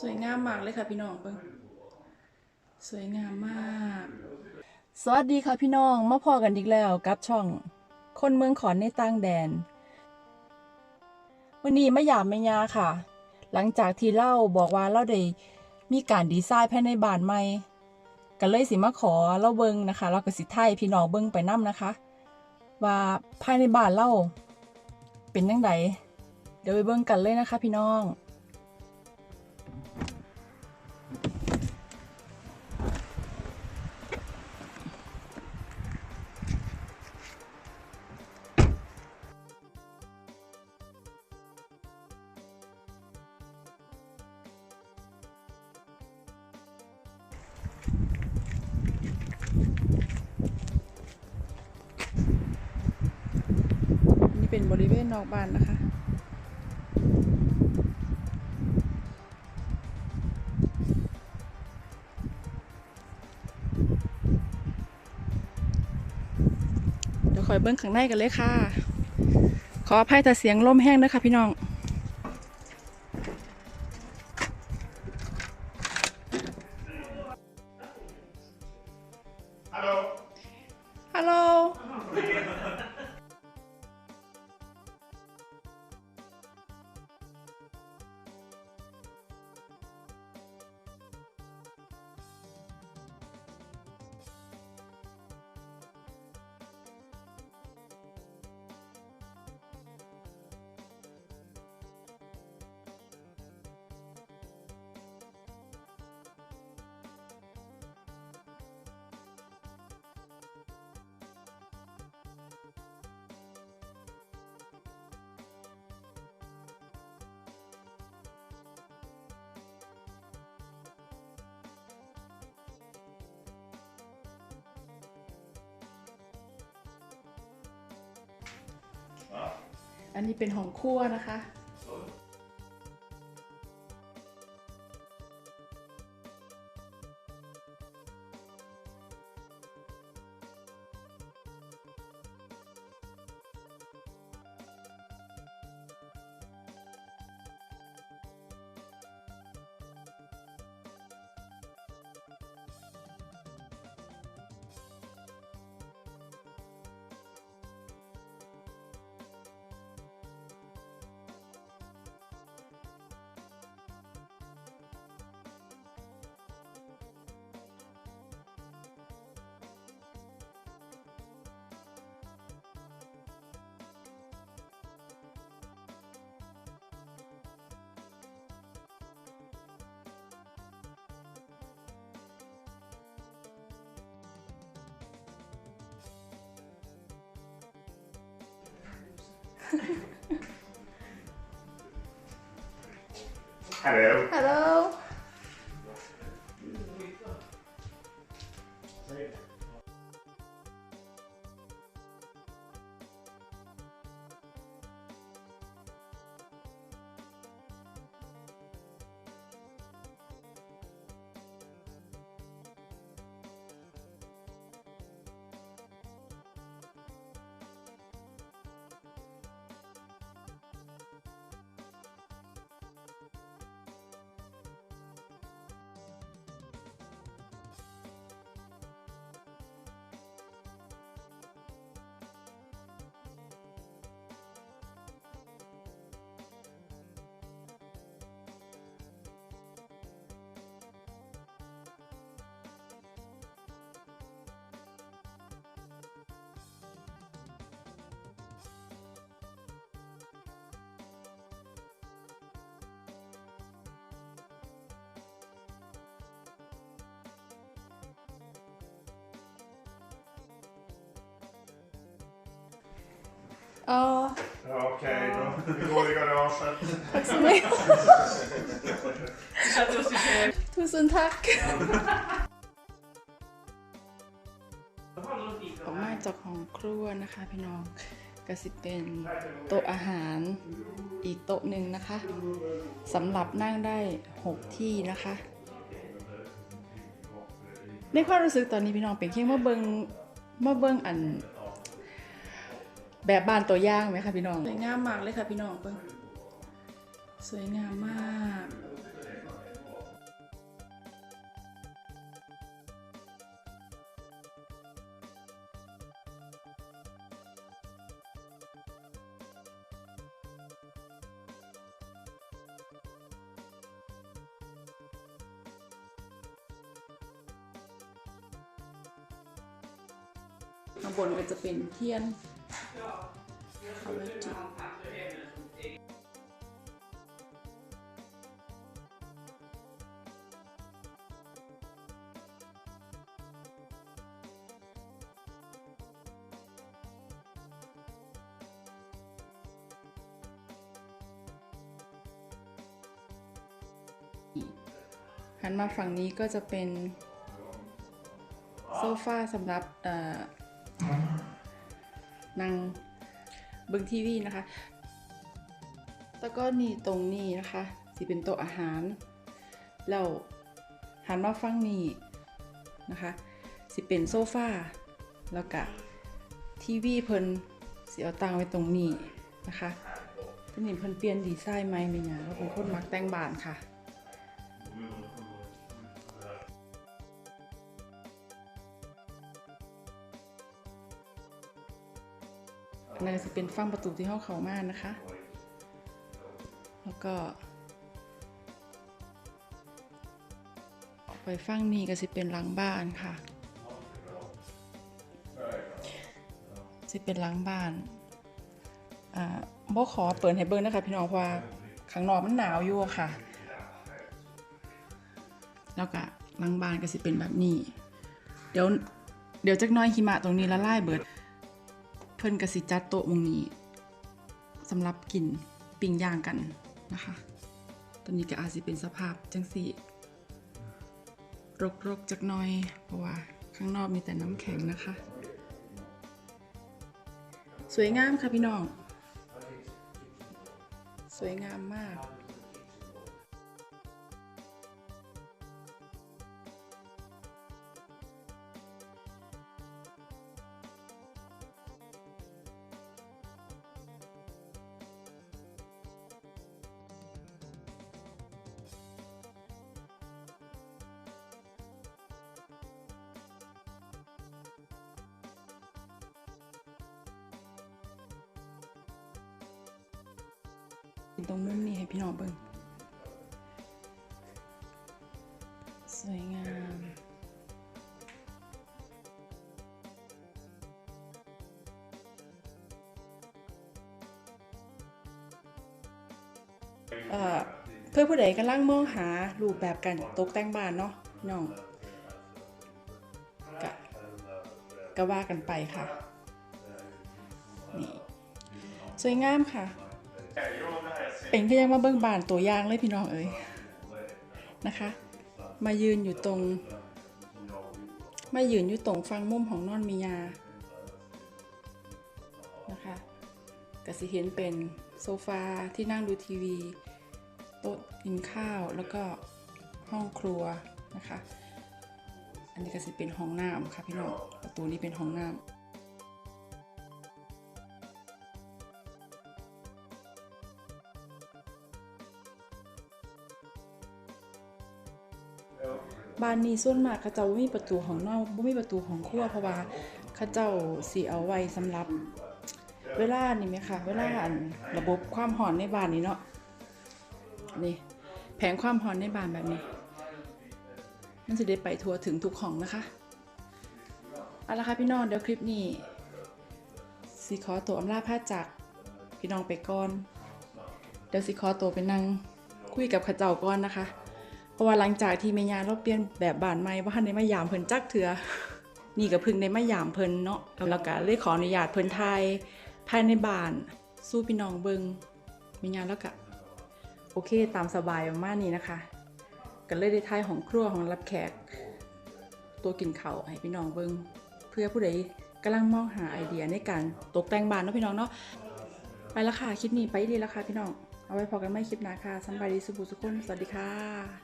สวยงามมากเลยค่ะพี่น้องเบิ่งสวยงามมาก สวัสดีค่ะพี่น้องมาพอกันอีกแล้วกับช่อง คนเมืองขอนในต่างแดน วันนี้มาหยามแม่ยาค่ะ หลังจากที่เล่าบอกว่าเราได้มีการดีไซน์ภายในบ้านใหม่ก็เลยสิมาขอเราเบิงนะคะ เราก็สิไทยพี่น้องเบิงไปนํนะคะ ว่าภายในบ้านเราเป็นยังไงเดี๋ยวไปเบิ่งกันเลยนะคะ พี่น้อง บริเวณนอกบ้านนะคะเดี๋ยวคอยเบิ้งข้างในกันเลยค่ะ ขออภัยแต่เสียงลมแห้งนะคะพี่น้อง อันนี้เป็นห้องคั่วนะคะ Hello. Hello. ลโหล Ja, Okej, då går vi i garaget. tack så mycket. Tusen tack. ออกมาจากห้องครัวนะคะพี่น้องก็สิเป็นโต๊ะอาหารอีกโต๊ะหนึ่งนะคะสำหรับนั่งได้ 6 ที่นะคะ ในความรู้สึกตอนนี้พี่น้องเป็นเพียงมาเบิงมาเบิงอัน แบบบ้านตัวย่างไหมคะพี่น้อง สวยงามมากเลยค่ะพี่น้องเพิ่งสวยงามมากข้างบนก็จะเป็นเทียน เอาไว้จุดหันมาฝั่งนี้ก็จะเป็นโซฟาสำหรับนั่ง เบิ่งทีวีนะคะ แล้วก็นี่ตรงนี้นะคะสิเป็นโต๊ะอาหารแล้วหันมาฟังนี่นะคะ สิเป็นโซฟาแล้วก็ทีวีเพิ่นสิเอาตังไว้ตรงนี้นะคะนี้เพิ่นเปลี่ยนดีไซน์ใหม่แม่นหยังแล้วเป็นคนมักแต่งบ้านค่ะ อันนั้นจะเป็นฝั่งประตูที่ห้องเขามากนะคะ แล้วก็ไปฝั่งนี้ก็จะเป็นหลังบ้านค่ะจะเป็นหลังบ้านอ่าบ่ขอเปิดให้เบิ่งนะคะพี่น้องเพราะว่าข้างนอกมันหนาวอยู่ค่ะ แล้วก็หลังบ้านก็สิเป็นแบบนี้ เดี๋ยวเดี๋ยวจักน้อยหิมะตรงนี้ละลายเบิด พิ่นกสิจัดโต๊ะมงนี้สำหรับกินปิ้งย่างกันนะคะ ตอนนี้ก็อาจจะเป็นสภาพจังสีรกๆจักน้อย เพราะว่าข้างนอกมีแต่น้ำแข็งนะคะ สวยงามค่ะพี่น้อง สวยงามมาก ตรงมุมนี้ให้พี่น้องเบิ่งสวยงามเพื่อผู้ใดกำลังมองหารูปแบบการตกแต่งบ้านเนาะน้องกะก็ว่ากันไปค่ะ นี่ สวยงามค่ะ เป็นก็ยังมาเบิ่งบานตัวอย่างเลยพี่น้องเอ้ยนะคะ มายืนอยู่ตรง มายืนอยู่ตรงฟังมุมของนอนมียานะคะก็สิเห็นเป็นโซฟาที่นั่งดูทีวี โต๊ะกินข้าวแล้วก็ห้องครัวนะคะ อันนี้ก็สิเป็นห้องน้ำค่ะพี่น้องประตูนี้เป็นห้องน้ำ บ้านนี้ส่วนมากเขาเจ้าบ่มีประตูของนอกบ่มีประตูของครัวเพราะว่าเขาเจ้าสิเอาไว้สำหรับ เวลานี่ไหมคะเวลาอันระบบความร้อนในบ้านนี้เนาะนี่แผงความร้อนในบ้านแบบนี้ มันจะได้ไปทั่วถึงทุกห้องนะคะเอาละค่ะพี่น้องเดี๋ยวคลิปนี้สิขอตัวอำลาพาจากพี่น้องไปก่อน เดี๋ยวสิขอตัวไปนั่งคุยกับข้าเจ้าก่อนนะคะ เพราะว่าหลังจากที่เมยาเราเปลี่ยนแบบบ้านใหม่ว่าทันได้มายามเพิ่นจักเถือนี่ก็เพิ่งได้มายามเพิ่นเนาะแล้วก็เลยขออนุญาตเพิ่นไทยภายในบ้านสู้พี่น้องเบิงเมยาแล้วก็โอเคตามสบายประมาณนี้นะคะ ก็เลยได้ทายของครัวของรับแขก ตัวกินเขาให้พี่น้องเบิงเพื่อผู้ใดกำลังมองหาไอเดียในการตกแต่งบ้านเนาะพี่น้องเนาะไปแล้วค่ะคลิปนี้ไปดีแล้วค่ะพี่น้อง เอาไว้พอกันไม่คลิปหน้าค่ะสบายดีสุบุสุขคนสวัสดีค่ะ